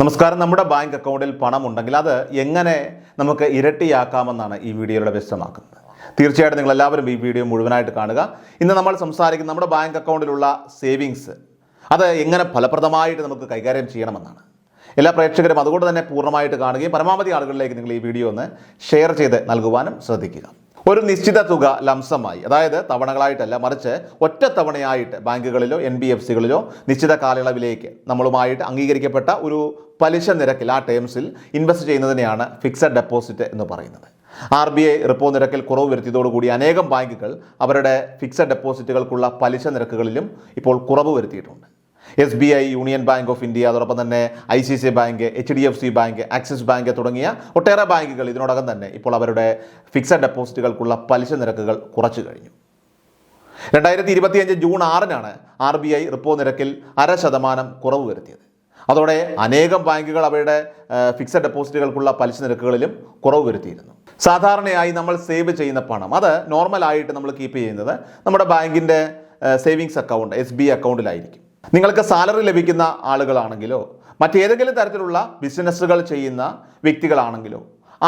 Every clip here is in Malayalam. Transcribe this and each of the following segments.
നമസ്കാരം. നമ്മുടെ ബാങ്ക് അക്കൗണ്ടിൽ പണം ഉണ്ടെങ്കിൽ അത് എങ്ങനെ നമുക്ക് ഇരട്ടിയാക്കാമെന്നാണ് ഈ വീഡിയോയുടെ വ്യക്തമാക്കുന്നത്. തീർച്ചയായിട്ടും നിങ്ങൾ എല്ലാവരും ഈ വീഡിയോ മുഴുവനായിട്ട് കാണുക. ഇന്ന് നമ്മൾ സംസാരിക്കുന്ന നമ്മുടെ ബാങ്ക് അക്കൗണ്ടിലുള്ള സേവിങ്സ് അത് എങ്ങനെ ഫലപ്രദമായിട്ട് നമുക്ക് കൈകാര്യം ചെയ്യണമെന്നാണ്. എല്ലാ പ്രേക്ഷകരും അതുകൊണ്ട് തന്നെ പൂർണമായിട്ട് കാണുകയും പരമാവധി ആളുകളിലേക്ക് നിങ്ങൾ ഈ വീഡിയോ ഒന്ന് ഷെയർ ചെയ്ത് നൽകുവാനും ശ്രദ്ധിക്കുക. ഒരു നിശ്ചിത തുക ലംസമായി അതായത് തവണകളായിട്ടല്ല മറിച്ച് ഒറ്റ തവണയായിട്ട് ബാങ്കുകളിലോ എൻ ബി എഫ് സികളിലോ നിശ്ചിത കാലയളവിലേക്ക് നമ്മളുമായിട്ട് അംഗീകരിക്കപ്പെട്ട ഒരു പലിശ നിരക്കിൽ ആ ടേംസിൽ ഇൻവെസ്റ്റ് ചെയ്യുന്നതിനെയാണ് ഫിക്സഡ് ഡെപ്പോസിറ്റ് എന്ന് പറയുന്നത്. ആർ ബി ഐ റിപ്പോ നിരക്കിൽ കുറവ് വരുത്തിയതോടുകൂടി അനേകം ബാങ്കുകൾ അവരുടെ ഫിക്സഡ് ഡെപ്പോസിറ്റുകൾക്കുള്ള പലിശ നിരക്കുകളിലും ഇപ്പോൾ കുറവ് വരുത്തിയിട്ടുണ്ട്. S B I Union Bank of India അതോടൊപ്പം തന്നെ I C C bank H D F C bank Axis bank തുടങ്ങിയ ഒട്ടേറെ ബാങ്കുകൾ ഇതിനോടകം തന്നെ ഇപ്പോൾ അവരുടെ ഫിക്സഡ് ഡെപ്പോസിറ്റുകൾക്കുള്ള പലിശ നിരക്കുകൾ കുറച്ചു കഴിഞ്ഞു. രണ്ടായിരത്തി ഇരുപത്തിയഞ്ച് ജൂൺ ആറിനാണ് ആർ ബി ഐ റിപ്പോ നിരക്കിൽ അര ശതമാനം കുറവ് വരുത്തിയത്. അതോടെ അനേകം ബാങ്കുകൾ അവരുടെ ഫിക്സഡ് ഡെപ്പോസിറ്റുകൾക്കുള്ള പലിശ നിരക്കുകളിലും കുറവ് വരുത്തിയിരുന്നു. സാധാരണയായി നമ്മൾ സേവ് ചെയ്യുന്ന പണം അത് നോർമലായിട്ട് നമ്മൾ കീപ്പ് ചെയ്യുന്നത് നമ്മുടെ ബാങ്കിന്റെ സേവിങ്സ് അക്കൗണ്ട് എസ് ബി അക്കൗണ്ടിലായിരിക്കും. നിങ്ങൾക്ക് സാലറി ലഭിക്കുന്ന ആളുകളാണെങ്കിലോ മറ്റേതെങ്കിലും തരത്തിലുള്ള ബിസിനസ്സുകൾ ചെയ്യുന്ന വ്യക്തികളാണെങ്കിലോ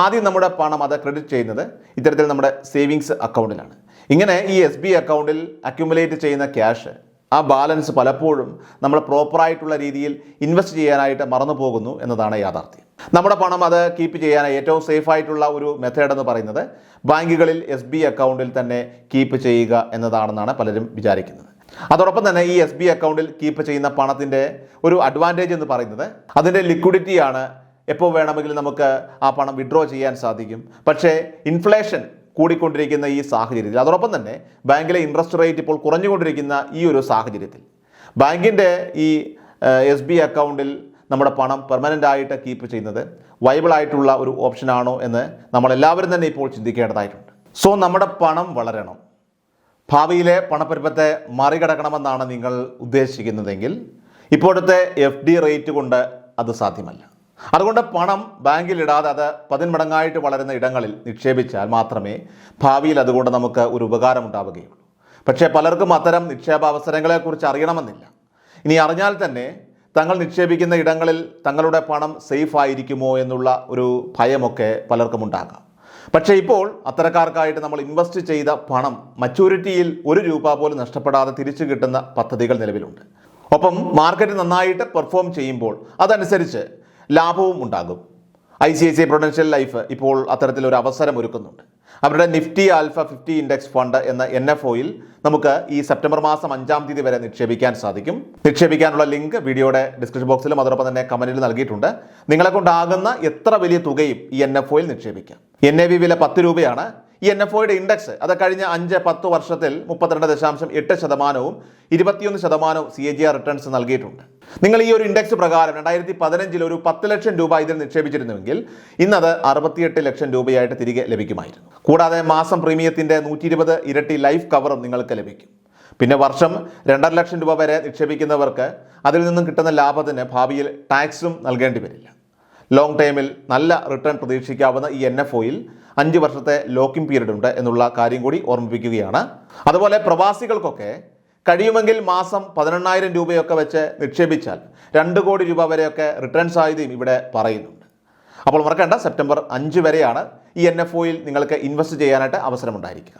ആദ്യം നമ്മുടെ പണം അത് ക്രെഡിറ്റ് ചെയ്യുന്നത് ഇത്തരത്തിൽ നമ്മുടെ സേവിങ്സ് അക്കൗണ്ടിലാണ്. ഇങ്ങനെ ഈ എസ് ബി അക്കൗണ്ടിൽ അക്യുമുലേറ്റ് ചെയ്യുന്ന ക്യാഷ് ആ ബാലൻസ് പലപ്പോഴും നമ്മൾ പ്രോപ്പറായിട്ടുള്ള രീതിയിൽ ഇൻവെസ്റ്റ് ചെയ്യാനായിട്ട് മറന്നു പോകുന്നു എന്നതാണ് യാഥാർത്ഥ്യം. നമ്മുടെ പണം അത് കീപ്പ് ചെയ്യാൻ ഏറ്റവും സേഫായിട്ടുള്ള ഒരു മെത്തേഡ് എന്ന് പറയുന്നത് ബാങ്കുകളിൽ എസ് അക്കൗണ്ടിൽ തന്നെ കീപ്പ് ചെയ്യുക എന്നതാണെന്നാണ് പലരും വിചാരിക്കുന്നത്. അതോടൊപ്പം തന്നെ ഈ എസ് ബി അക്കൗണ്ടിൽ കീപ്പ് ചെയ്യുന്ന പണത്തിന്റെ ഒരു അഡ്വാന്റേജ് എന്ന് പറയുന്നത് അതിന്റെ ലിക്വിഡിറ്റിയാണ് എപ്പോൾ വേണമെങ്കിലും നമുക്ക് ആ പണം വിഡ്രോ ചെയ്യാൻ സാധിക്കും. പക്ഷേ ഇൻഫ്ലേഷൻ കൂടിക്കൊണ്ടിരിക്കുന്ന ഈ സാഹചര്യത്തിൽ അതോടൊപ്പം തന്നെ ബാങ്കിലെ ഇൻട്രസ്റ്റ് റേറ്റ് ഇപ്പോൾ കുറഞ്ഞുകൊണ്ടിരിക്കുന്ന ഈ ഒരു സാഹചര്യത്തിൽ. ബാങ്കിന്റെ ഈ എസ് ബി അക്കൗണ്ടിൽ നമ്മുടെ പണം പെർമനന്റ് ആയിട്ട് കീപ്പ് ചെയ്യുന്നത് വൈബിൾ ആയിട്ടുള്ള ഒരു ഓപ്ഷനാണോ എന്ന് നമ്മളെല്ലാവരും തന്നെ ഇപ്പോൾ ചിന്തിക്കേണ്ടതായിട്ടുണ്ട്. സോ നമ്മുടെ പണം വളരണം. ഭാവിയിലെ പണപ്പെരുപ്പത്തെ മറികടക്കണമെന്നാണ് നിങ്ങൾ ഉദ്ദേശിക്കുന്നതെങ്കിൽ ഇപ്പോഴത്തെ എഫ് ഡി റേറ്റ് കൊണ്ട് അത് സാധ്യമല്ല. അതുകൊണ്ട് പണം ബാങ്കിലിടാതെ അത് പതിന്മടങ്ങായിട്ട് വളരുന്ന ഇടങ്ങളിൽ നിക്ഷേപിച്ചാൽ മാത്രമേ ഭാവിയിൽ അതുകൊണ്ട് നമുക്ക് ഒരു ഉപകാരം ഉണ്ടാവുകയുള്ളൂ. പക്ഷേ പലർക്കും അത്തരം നിക്ഷേപ അവസരങ്ങളെക്കുറിച്ച് അറിയണമെന്നില്ല. ഇനി അറിഞ്ഞാൽ തന്നെ തങ്ങൾ നിക്ഷേപിക്കുന്ന ഇടങ്ങളിൽ തങ്ങളുടെ പണം സേഫ് ആയിരിക്കുമോ എന്നുള്ള ഒരു ഭയമൊക്കെ പലർക്കും ഉണ്ടാകാം. പക്ഷേ ഇപ്പോൾ അത്തരക്കാർക്കായിട്ട് നമ്മൾ ഇൻവെസ്റ്റ് ചെയ്ത പണം മച്ചൂരിറ്റിയിൽ ഒരു രൂപ പോലും നഷ്ടപ്പെടാതെ തിരിച്ചു കിട്ടുന്ന പദ്ധതികൾ നിലവിലുണ്ട്. ഒപ്പം മാർക്കറ്റ് നന്നായിട്ട് പെർഫോം ചെയ്യുമ്പോൾ അതനുസരിച്ച് ലാഭവും ഉണ്ടാകും. I C I C prudential life ഇപ്പോൾ അത്തരത്തിലൊരു അവസരം ഒരുക്കുന്നുണ്ട്. അവരുടെ Nifty alpha fifty index fund എന്ന എൻ എഫ് ഒയിൽ നമുക്ക് ഈ സെപ്റ്റംബർ മാസം അഞ്ചാം തീയതി വരെ നിക്ഷേപിക്കാൻ സാധിക്കും. നിക്ഷേപിക്കാനുള്ള ലിങ്ക് വീഡിയോയുടെ ഡിസ്ക്രിപ്ഷൻ ബോക്സിലും അതോടൊപ്പം തന്നെ കമന്റിൽ നൽകിയിട്ടുണ്ട്. നിങ്ങളെ കൊണ്ടാകുന്ന എത്ര വലിയ തുകയും ഈ എൻ എഫ് ഒയിൽ നിക്ഷേപിക്കാം. എൻ എ വി വില പത്ത് രൂപയാണ്. ഈ എൻ എഫ് ഒയുടെ ഇൻഡെക്സ് അത് കഴിഞ്ഞ അഞ്ച് പത്ത് വർഷത്തിൽ മുപ്പത്തിരണ്ട് ദശാംശം എട്ട് ശതമാനവും ഇരുപത്തിയൊന്ന് ശതമാനവും C A G R returns നൽകിയിട്ടുണ്ട്. നിങ്ങൾ ഈ ഒരു ഇൻഡെക്സ് പ്രകാരം രണ്ടായിരത്തി പതിനഞ്ചിൽ ഒരു പത്ത് ലക്ഷം രൂപ ഇതിൽ നിക്ഷേപിച്ചിരുന്നുവെങ്കിൽ ഇന്നത് അറുപത്തിയെട്ട് ലക്ഷം രൂപയായിട്ട് തിരികെ ലഭിക്കുമായിരുന്നു. കൂടാതെ മാസം പ്രീമിയത്തിന്റെ നൂറ്റി ഇരുപത് ഇരട്ടി ലൈഫ് കവറും നിങ്ങൾക്ക് ലഭിക്കും. പിന്നെ വർഷം രണ്ടര ലക്ഷം രൂപ വരെ നിക്ഷേപിക്കുന്നവർക്ക് അതിൽ നിന്നും കിട്ടുന്ന ലാഭത്തിന് ഭാവിയിൽ ടാക്സും നൽകേണ്ടി വരില്ല. ലോങ് ടൈമിൽ നല്ല റിട്ടേൺ പ്രതീക്ഷിക്കാവുന്ന ഈ എൻ എഫ് ഒയിൽ അഞ്ച് വർഷത്തെ ലോക്കിംഗ് പീരീഡ് ഉണ്ട് എന്നുള്ള കാര്യം കൂടി ഓർമ്മിപ്പിക്കുകയാണ്. അതുപോലെ പ്രവാസികൾക്കൊക്കെ കഴിയുമെങ്കിൽ മാസം പതിനെണ്ണായിരം രൂപയൊക്കെ വെച്ച് നിക്ഷേപിച്ചാൽ രണ്ട് കോടി രൂപ വരെയൊക്കെ റിട്ടേൺ സാധ്യതയും ഇവിടെ പറയുന്നുണ്ട്. അപ്പോൾ മറക്കേണ്ട സെപ്റ്റംബർ അഞ്ച് വരെയാണ് ഈ എൻ എഫ് ഒയിൽ നിങ്ങൾക്ക് ഇൻവെസ്റ്റ് ചെയ്യാനായിട്ട് അവസരമുണ്ടായിരിക്കുക.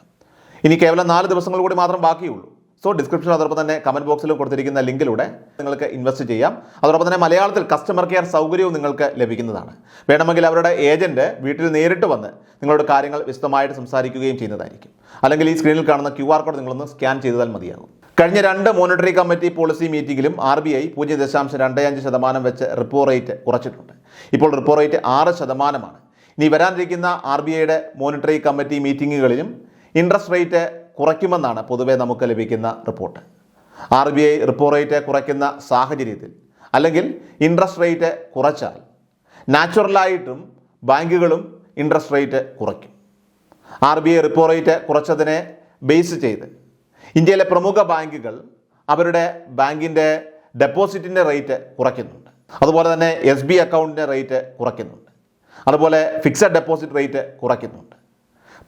ഇനി കേവലം നാല് ദിവസങ്ങൾ കൂടി മാത്രം ബാക്കിയുള്ളൂ. സോ ഡിസ്ക്രിപ്ഷൻ അതോടൊപ്പം തന്നെ കമന്റ് ബോക്സിലും കൊടുത്തിരിക്കുന്ന ലിങ്കിലൂടെ നിങ്ങൾക്ക് ഇൻവെസ്റ്റ് ചെയ്യാം. അതോടൊപ്പം തന്നെ മലയാളത്തിൽ കസ്റ്റമർ കെയർ സൗകര്യവും നിങ്ങൾക്ക് ലഭിക്കുന്നതാണ്. വേണമെങ്കിൽ അവരുടെ ഏജന്റ് വീട്ടിൽ നേരിട്ട് വന്ന് നിങ്ങളോട് കാര്യങ്ങൾ വിശദമായിട്ട് സംസാരിക്കുകയും ചെയ്യുന്നതായിരിക്കും. അല്ലെങ്കിൽ ഈ സ്ക്രീനിൽ കാണുന്ന ക്യു കോഡ് നിങ്ങളൊന്ന് സ്കാൻ ചെയ്താൽ മതിയാകും. കഴിഞ്ഞ രണ്ട് മോണിറ്ററി കമ്മിറ്റി പോളിസി മീറ്റിംഗിലും ആർ ബി ഐ പൂജ്യം ദശാംശം രണ്ട് അഞ്ച് ശതമാനം വെച്ച് റിപ്പോ റേറ്റ് കുറച്ചിട്ടുണ്ട്. ഇപ്പോൾ റിപ്പോ റേറ്റ് ആറ് ശതമാനമാണ്. ഇനി വരാനിരിക്കുന്ന ആർ ബി ഐയുടെ മോണിറ്ററി കമ്മിറ്റി മീറ്റിങ്ങുകളിലും ഇൻട്രസ്റ്റ് റേറ്റ് കുറയ്ക്കുമെന്നാണ് പൊതുവെ നമുക്ക് ലഭിക്കുന്ന report R B I repo rate കുറയ്ക്കുന്ന സാഹചര്യത്തിൽ അല്ലെങ്കിൽ ഇൻട്രസ്റ്റ് റേറ്റ് കുറച്ചാൽ നാച്ചുറലായിട്ടും ബാങ്കുകളും ഇൻട്രസ്റ്റ് റേറ്റ് കുറയ്ക്കും. R B I repo rate കുറച്ചതിനെ base ചെയ്ത് ഇന്ത്യയിലെ പ്രമുഖ ബാങ്കുകൾ അവരുടെ ബാങ്കിന്റെ ഡെപ്പോസിറ്റിന്റെ റേറ്റ് കുറയ്ക്കുന്നുണ്ട്. അതുപോലെ തന്നെ എസ് ബി അക്കൗണ്ടിന്റെ റേറ്റ് കുറയ്ക്കുന്നുണ്ട്. അതുപോലെ ഫിക്സഡ് ഡെപ്പോസിറ്റ് റേറ്റ് കുറയ്ക്കുന്നുണ്ട്.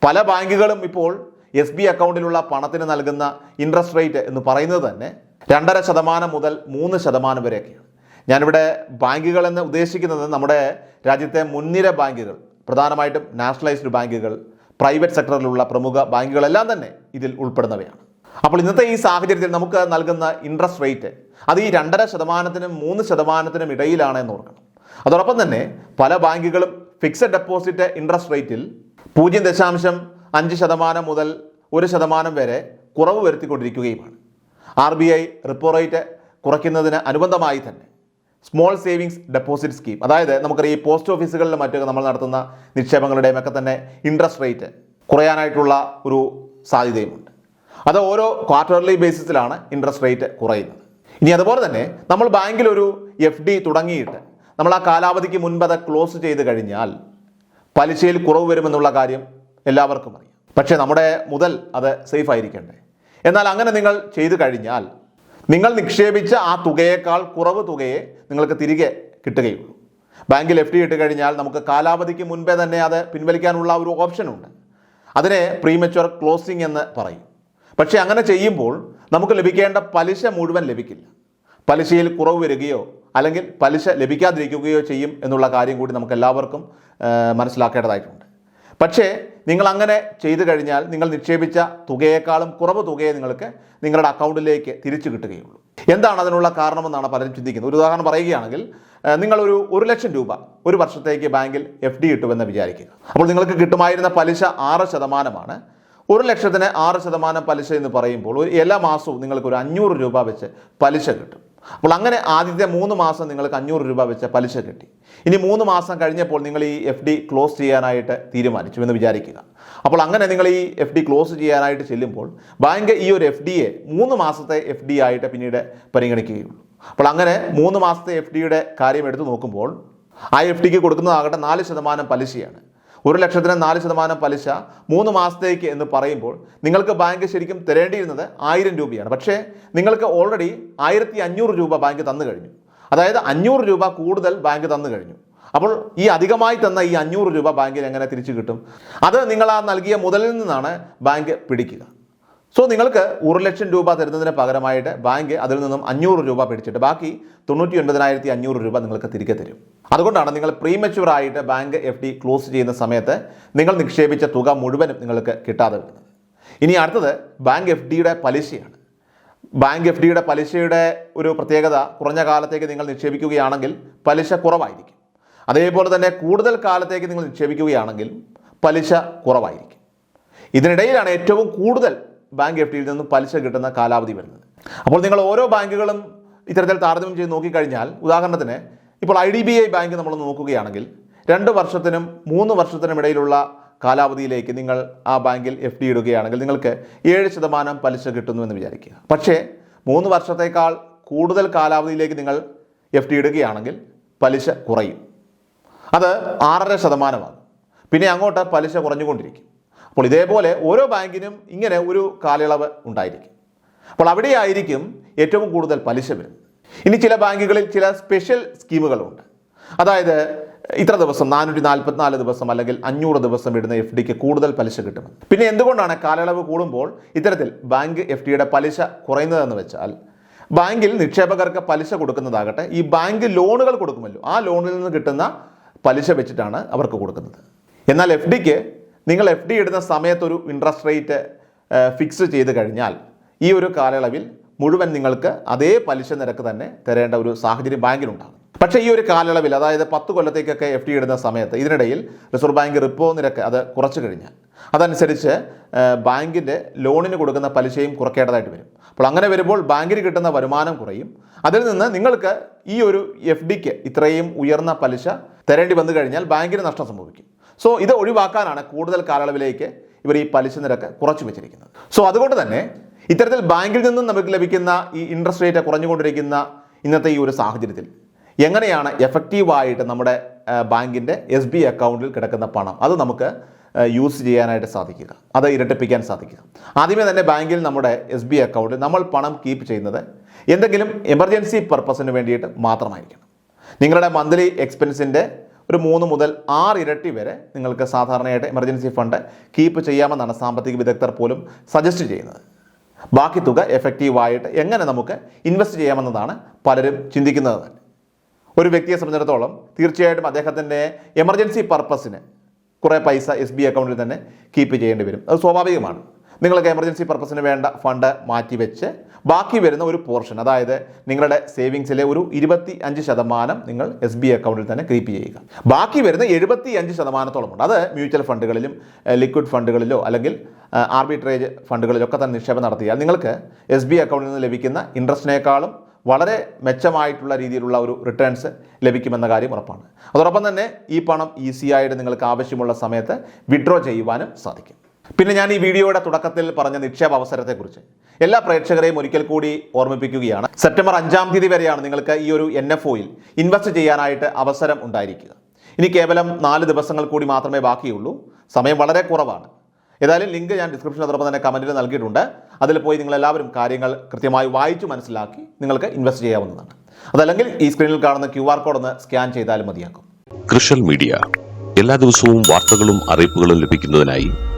പല ബാങ്കുകളും ഇപ്പോൾ എസ് ബി അക്കൗണ്ടിലുള്ള പണത്തിന് നൽകുന്ന ഇൻട്രസ്റ്റ് റേറ്റ് എന്ന് പറയുന്നത് തന്നെ രണ്ടര ശതമാനം മുതൽ മൂന്ന് ശതമാനം വരെയൊക്കെയാണ്. ഞാനിവിടെ ബാങ്കുകളെന്ന് ഉദ്ദേശിക്കുന്നത് നമ്മുടെ രാജ്യത്തെ മുൻനിര ബാങ്കുകൾ പ്രധാനമായിട്ടും നാഷണലൈസ്ഡ് ബാങ്കുകൾ പ്രൈവറ്റ് സെക്ടറിലുള്ള പ്രമുഖ ബാങ്കുകളെല്ലാം തന്നെ ഇതിൽ ഉൾപ്പെടുന്നവയാണ്. അപ്പോൾ ഇന്നത്തെ ഈ സാഹചര്യത്തിൽ നമുക്ക് നൽകുന്ന ഇൻട്രസ്റ്റ് റേറ്റ് അത് ഈ രണ്ടര ശതമാനത്തിനും മൂന്ന് ശതമാനത്തിനും ഇടയിലാണ് എന്ന് ഓർക്കണം. അതോടൊപ്പം തന്നെ പല ബാങ്കുകളും ഫിക്സഡ് ഡെപ്പോസിറ്റ് ഇൻട്രസ്റ്റ് റേറ്റിൽ പൂജ്യം ദശാംശം അഞ്ച് ശതമാനം മുതൽ ഒരു ശതമാനം വരെ കുറവ് വരുത്തിക്കൊണ്ടിരിക്കുകയുമാണ്. R B I repo rate കുറയ്ക്കുന്നതിന് അനുബന്ധമായി തന്നെ സ്മോൾ സേവിങ്സ് ഡെപ്പോസിറ്റ് സ്കീം അതായത് നമുക്കറിയാം ഈ പോസ്റ്റ് ഓഫീസുകളിലും മറ്റൊക്കെ നമ്മൾ നടത്തുന്ന നിക്ഷേപങ്ങളുടെയും ഒക്കെ തന്നെ ഇൻട്രസ്റ്റ് റേറ്റ് കുറയാനായിട്ടുള്ള ഒരു സാധ്യതയുമുണ്ട്. അത് ഓരോ ക്വാർട്ടർലി ബേസിസിലാണ് ഇൻട്രസ്റ്റ് റേറ്റ് കുറയുന്നത്. ഇനി അതുപോലെ തന്നെ നമ്മൾ ബാങ്കിൽ ഒരു എഫ് ഡി തുടങ്ങിയിട്ട് നമ്മൾ ആ കാലാവധിക്ക് മുൻപ് അത് ക്ലോസ് ചെയ്ത് കഴിഞ്ഞാൽ പലിശയിൽ കുറവ് വരുമെന്നുള്ള കാര്യം എല്ലാവർക്കും അറിയാം. പക്ഷേ നമ്മുടെ മുതൽ അത് സേഫ് ആയിരിക്കണ്ടേ? എന്നാൽ അങ്ങനെ നിങ്ങൾ ചെയ്തു കഴിഞ്ഞാൽ നിങ്ങൾ നിക്ഷേപിച്ച ആ തുകയേക്കാൾ കുറവ് തുകയെ നിങ്ങൾക്ക് തിരികെ കിട്ടുകയുള്ളൂ. ബാങ്കിൽ എഫ് ഡി ഇട്ട് കഴിഞ്ഞാൽ നമുക്ക് കാലാവധിക്ക് മുൻപേ തന്നെ അത് പിൻവലിക്കാനുള്ള ഒരു ഓപ്ഷനുണ്ട് അതിനെ പ്രീമച്വർ ക്ലോസിംഗ് എന്ന് പറയും. പക്ഷേ അങ്ങനെ ചെയ്യുമ്പോൾ നമുക്ക് ലഭിക്കേണ്ട പലിശ മുഴുവൻ ലഭിക്കില്ല. പലിശയിൽ കുറവ് വരികയോ അല്ലെങ്കിൽ പലിശ ലഭിക്കാതിരിക്കുകയോ ചെയ്യും എന്നുള്ള കാര്യം കൂടി നമുക്ക് എല്ലാവർക്കും മനസ്സിലാക്കേണ്ടതായിട്ടുണ്ട്. പക്ഷേ നിങ്ങൾ അങ്ങനെ ചെയ്തു കഴിഞ്ഞാൽ നിങ്ങൾ നിക്ഷേപിച്ച തുകയേക്കാളും കുറവ് തുകയെ നിങ്ങൾക്ക് നിങ്ങളുടെ അക്കൗണ്ടിലേക്ക് തിരിച്ചു കിട്ടുകയുള്ളൂ. എന്താണ് അതിനുള്ള കാരണമെന്നാണ് പലരും ചിന്തിക്കുന്നത്. ഒരു ഉദാഹരണം പറയുകയാണെങ്കിൽ നിങ്ങളൊരു ഒരു ലക്ഷം രൂപ ഒരു വർഷത്തേക്ക് ബാങ്കിൽ എഫ് ഡി ഇട്ടുവെന്ന് വിചാരിക്കുക. അപ്പോൾ നിങ്ങൾക്ക് കിട്ടുമായിരുന്ന പലിശ ആറ് ശതമാനമാണ്. ഒരു ലക്ഷത്തിന് ആറ് ശതമാനം പലിശ എന്ന് പറയുമ്പോൾ ഒരു എല്ലാ മാസവും നിങ്ങൾക്ക് ഒരു അഞ്ഞൂറ് രൂപ വെച്ച് പലിശ കിട്ടും. അപ്പോൾ അങ്ങനെ ആദ്യത്തെ മൂന്ന് മാസം നിങ്ങൾക്ക് അഞ്ഞൂറ് രൂപ വെച്ച് പലിശ കിട്ടി. ഇനി മൂന്ന് മാസം കഴിഞ്ഞപ്പോൾ നിങ്ങൾ ഈ എഫ് ഡി ക്ലോസ് ചെയ്യാനായിട്ട് തീരുമാനിച്ചു എന്ന് വിചാരിക്കുക. അപ്പോൾ അങ്ങനെ നിങ്ങൾ ഈ എഫ് ഡി ക്ലോസ് ചെയ്യാനായിട്ട് ചെല്ലുമ്പോൾ ബാങ്ക് ഈ ഒരു എഫ് ഡിയെ മൂന്ന് മാസത്തെ എഫ് ഡി ആയിട്ട് പിന്നീട് പരിഗണിക്കുകയുള്ളൂ. അപ്പോൾ അങ്ങനെ മൂന്ന് മാസത്തെ എഫ് ഡിയുടെ കാര്യം എടുത്തു നോക്കുമ്പോൾ ആ എഫ് ഡിക്ക് കൊടുക്കുന്നതാകട്ടെ നാല് ശതമാനം പലിശയാണ്. ഒരു ലക്ഷത്തിന് നാല് ശതമാനം പലിശ മൂന്ന് മാസത്തേക്ക് എന്ന് പറയുമ്പോൾ നിങ്ങൾക്ക് ബാങ്ക് ശരിക്കും തരേണ്ടിയിരുന്നത് ആയിരം രൂപയാണ്. പക്ഷേ നിങ്ങൾക്ക് ഓൾറെഡി ആയിരത്തി അഞ്ഞൂറ് രൂപ ബാങ്ക് തന്നു കഴിഞ്ഞു. അതായത് അഞ്ഞൂറ് രൂപ കൂടുതൽ ബാങ്ക് തന്നു കഴിഞ്ഞു. അപ്പോൾ ഈ അധികമായി തന്ന ഈ അഞ്ഞൂറ് രൂപ ബാങ്കിൽ എങ്ങനെ തിരിച്ചു കിട്ടും? അത് നിങ്ങൾ ആ നൽകിയ മുതലിൽ നിന്നാണ് ബാങ്ക് പിടിക്കുക. സോ നിങ്ങൾക്ക് ഒരു ലക്ഷം രൂപ തരുന്നതിന് പകരമായിട്ട് ബാങ്ക് അതിൽ നിന്നും അഞ്ഞൂറ് രൂപ പിടിച്ചിട്ട് ബാക്കി തൊണ്ണൂറ്റി ഒൻപതിനായിരത്തി അഞ്ഞൂറ് രൂപ നിങ്ങൾക്ക് തിരികെ തരും. അതുകൊണ്ടാണ് നിങ്ങൾ പ്രീമച്യൂർ ആയിട്ട് ബാങ്ക് എഫ് ഡി ക്ലോസ് ചെയ്യുന്ന സമയത്ത് നിങ്ങൾ നിക്ഷേപിച്ച തുക മുഴുവനും നിങ്ങൾക്ക് കിട്ടാതെ വരുന്നത്. ഇനി അടുത്തത് ബാങ്ക് എഫ് ഡിയുടെ പലിശയാണ്. ബാങ്ക് എഫ് ഡിയുടെ പലിശയുടെ ഒരു പ്രത്യേകത കുറഞ്ഞ കാലത്തേക്ക് നിങ്ങൾ നിക്ഷേപിക്കുകയാണെങ്കിൽ പലിശ കുറവായിരിക്കും. അതേപോലെ തന്നെ കൂടുതൽ കാലത്തേക്ക് നിങ്ങൾ നിക്ഷേപിക്കുകയാണെങ്കിൽ പലിശ കുറവായിരിക്കും. ഇതിനിടയിലാണ് ഏറ്റവും കൂടുതൽ ബാങ്ക് എഫ് ഡിയിൽ നിന്നും പലിശ കിട്ടുന്ന കാലാവധി വരുന്നത്. അപ്പോൾ നിങ്ങൾ ഓരോ ബാങ്കുകളും ഇത്തരത്തിൽ താരതമ്യം ചെയ്ത് നോക്കിക്കഴിഞ്ഞാൽ ഉദാഹരണത്തിന് ഇപ്പോൾ I D B I bank നമ്മൾ നോക്കുകയാണെങ്കിൽ രണ്ട് വർഷത്തിനും മൂന്ന് വർഷത്തിനും ഇടയിലുള്ള കാലാവധിയിലേക്ക് നിങ്ങൾ ആ ബാങ്കിൽ എഫ് ഡി ഇടുകയാണെങ്കിൽ നിങ്ങൾക്ക് ഏഴ് ശതമാനം പലിശ കിട്ടുന്നു എന്ന് വിചാരിക്കുക. പക്ഷേ മൂന്ന് വർഷത്തേക്കാൾ കൂടുതൽ കാലാവധിയിലേക്ക് നിങ്ങൾ എഫ് ഡി ഇടുകയാണെങ്കിൽ പലിശ കുറയും. അത് ആറര ശതമാനമാകും പിന്നെ അങ്ങോട്ട് പലിശ കുറഞ്ഞുകൊണ്ടിരിക്കും. അപ്പോൾ ഇതേപോലെ ഓരോ ബാങ്കിനും ഇങ്ങനെ ഒരു കാലയളവ് ഉണ്ടായിരിക്കും. അപ്പോൾ അവിടെയായിരിക്കും ഏറ്റവും കൂടുതൽ പലിശ വരുന്നത് ഇനി ചില ബാങ്കുകളിൽ ചില സ്പെഷ്യൽ സ്കീമുകളുണ്ട്. അതായത് ഇത്ര ദിവസം നാനൂറ്റി നാൽപ്പത്തിനാല് ദിവസം അല്ലെങ്കിൽ അഞ്ഞൂറ് ദിവസം ഇടുന്ന എഫ് ഡിക്ക് കൂടുതൽ പലിശ കിട്ടുന്നത് പിന്നെ എന്തുകൊണ്ടാണ് കാലയളവ് കൂടുമ്പോൾ ഇത്തരത്തിൽ ബാങ്ക് എഫ് ഡിയുടെ പലിശ കുറയുന്നതെന്ന് വെച്ചാൽ ബാങ്കിൽ നിക്ഷേപകർക്ക് പലിശ കൊടുക്കുന്നതാകട്ടെ ഈ ബാങ്ക് ലോണുകൾ കൊടുക്കുമല്ലോ. ആ ലോണിൽ നിന്ന് കിട്ടുന്ന പലിശ വെച്ചിട്ടാണ് അവർക്ക് കൊടുക്കുന്നത്. എന്നാൽ എഫ് ഡിക്ക് നിങ്ങൾ എഫ് ഡി ഇടുന്ന സമയത്തൊരു ഇൻട്രസ്റ്റ് റേറ്റ് ഫിക്സ് ചെയ്ത് കഴിഞ്ഞാൽ ഈ ഒരു കാലയളവിൽ മുഴുവൻ നിങ്ങൾക്ക് അതേ പലിശ നിരക്ക് തന്നെ തരേണ്ട ഒരു സാഹചര്യം ബാങ്കിനുണ്ടാകും പക്ഷേ ഈ ഒരു കാലയളവിൽ അതായത് പത്ത് കൊല്ലത്തേക്കൊക്കെ എഫ് ഡി ഇടുന്ന സമയത്ത് ഇതിനിടയിൽ റിസർവ് ബാങ്ക് റിപ്പോ നിരക്ക് അത് കുറച്ചു കഴിഞ്ഞാൽ അതനുസരിച്ച് ബാങ്കിന്റെ ലോണിന് കൊടുക്കുന്ന പലിശയും കുറയ്ക്കേണ്ടതായിട്ട് വരും. അപ്പോൾ അങ്ങനെ വരുമ്പോൾ ബാങ്കിന് കിട്ടുന്ന വരുമാനം കുറയും. അതിൽ നിന്ന് നിങ്ങൾക്ക് ഈ ഒരു എഫ് ഡിക്ക് ഇത്രയും ഉയർന്ന പലിശ തരേണ്ടി വന്നു കഴിഞ്ഞാൽ ബാങ്കിന് നഷ്ടം സംഭവിക്കും. സോ ഇത് ഒഴിവാക്കാനാണ് കൂടുതൽ കാലയളവിലേക്ക് ഇവർ ഈ പലിശ നിരക്ക് കുറച്ചു വെച്ചിരിക്കുന്നത്. സോ അതുകൊണ്ട് തന്നെ ഇത്തരത്തിൽ ബാങ്കിൽ നിന്നും നമുക്ക് ലഭിക്കുന്ന ഈ ഇൻട്രസ്റ്റ് റേറ്റ് കുറഞ്ഞുകൊണ്ടിരിക്കുന്ന ഇന്നത്തെ ഈ ഒരു സാഹചര്യത്തിൽ എങ്ങനെയാണ് എഫക്റ്റീവായിട്ട് നമ്മുടെ ബാങ്കിന്റെ എസ് ബി അക്കൗണ്ടിൽ കിടക്കുന്ന പണം അത് നമുക്ക് യൂസ് ചെയ്യാനായിട്ട് സാധിക്കുക. അത് ഇരട്ടിപ്പിക്കാൻ സാധിക്കുക. ആദ്യമേ തന്നെ ബാങ്കിൽ നമ്മുടെ എസ് ബി അക്കൗണ്ടിൽ നമ്മൾ പണം കീപ്പ് ചെയ്യുന്നത് എന്തെങ്കിലും എമർജൻസി പർപ്പസിന് വേണ്ടിയിട്ട് മാത്രമായിരിക്കണം. നിങ്ങളുടെ മന്ത്ലി എക്സ്പെൻസിന്റെ ഒരു മൂന്ന് മുതൽ ആറ് ഇരട്ടി വരെ നിങ്ങൾക്ക് സാധാരണയായിട്ട് എമർജൻസി ഫണ്ട് കീപ്പ് ചെയ്യാമെന്നാണ് സാമ്പത്തിക വിദഗ്ധർ പോലും സജസ്റ്റ് ചെയ്യുന്നത്. ബാക്കി തുക എഫക്റ്റീവായിട്ട് എങ്ങനെ നമുക്ക് ഇൻവെസ്റ്റ് ചെയ്യാമെന്നതാണ് പലരും ചിന്തിക്കുന്നത്. ഒരു വ്യക്തിയെ സംബന്ധിച്ചിടത്തോളം തീർച്ചയായിട്ടും അദ്ദേഹത്തിന്റെ എമർജൻസി പർപ്പസിന് കുറേ പൈസ എസ് ബി അക്കൗണ്ടിൽ തന്നെ കീപ്പ് ചെയ്യേണ്ടി വരും. അത് സ്വാഭാവികമാണ്. നിങ്ങൾക്ക് എമർജൻസി പർപ്പസിന് വേണ്ട ഫണ്ട് മാറ്റിവെച്ച് ബാക്കി വരുന്ന ഒരു പോർഷൻ അതായത് നിങ്ങളുടെ സേവിങ്സിലെ ഒരു ഇരുപത്തി അഞ്ച് ശതമാനം നിങ്ങൾ എസ് ബി അക്കൗണ്ടിൽ തന്നെ ക്രീപ്പ് ചെയ്യുക. ബാക്കി വരുന്ന എഴുപത്തി അഞ്ച് ശതമാനത്തോളം ഉണ്ട് അത് മ്യൂച്വൽ ഫണ്ടുകളിലും ലിക്വിഡ് ഫണ്ടുകളിലോ അല്ലെങ്കിൽ ആർബിട്രേജ് ഫണ്ടുകളിലൊക്കെ തന്നെ നിക്ഷേപം നടത്തിയാൽ നിങ്ങൾക്ക് എസ് ബി അക്കൗണ്ടിൽ നിന്ന് ലഭിക്കുന്ന ഇൻട്രസ്റ്റിനേക്കാളും വളരെ മെച്ചമായിട്ടുള്ള രീതിയിലുള്ള ഒരു റിട്ടേൺസ് ലഭിക്കുമെന്ന കാര്യം ഉറപ്പാണ്. അതോടൊപ്പം തന്നെ ഈ പണം ഈസിയായിട്ട് നിങ്ങൾക്ക് ആവശ്യമുള്ള സമയത്ത് വിഡ്രോ ചെയ്യുവാനും സാധിക്കും. പിന്നെ ഞാൻ ഈ വീഡിയോയുടെ തുടക്കത്തിൽ പറഞ്ഞ നിക്ഷേപ അവസരത്തെക്കുറിച്ച് എല്ലാ പ്രേക്ഷകരെയും ഒരിക്കൽ കൂടി ഓർമ്മിപ്പിക്കുകയാണ്. സെപ്റ്റംബർ അഞ്ചാം തീയതി വരെയാണ് നിങ്ങൾക്ക് ഈ ഒരു എൻ എഫ് ഒയിൽ ഇൻവെസ്റ്റ് ചെയ്യാനായിട്ട് അവസരം ഉണ്ടായിരിക്കുക. ഇനി കേവലം നാല് ദിവസങ്ങൾ കൂടി മാത്രമേ ബാക്കിയുള്ളൂ. സമയം വളരെ കുറവാണ്. ഏതായാലും ലിങ്ക് ഞാൻ ഡിസ്ക്രിപ്ഷൻ അതോടൊപ്പം തന്നെ കമന്റിൽ നൽകിയിട്ടുണ്ട്. അതിൽ പോയി നിങ്ങളെല്ലാവരും കാര്യങ്ങൾ കൃത്യമായി വായിച്ചു മനസ്സിലാക്കി നിങ്ങൾക്ക് ഇൻവെസ്റ്റ് ചെയ്യാവുന്നതാണ്. അതല്ലെങ്കിൽ ഈ സ്ക്രീനിൽ കാണുന്ന ക്യു ആർ കോഡ് ഒന്ന് സ്കാൻ ചെയ്താലും മതിയാക്കും കൃഷൽ മീഡിയ. എല്ലാ ദിവസവും വാർത്തകളും അറിയിപ്പുകളും ലഭിക്കുന്നതിനായി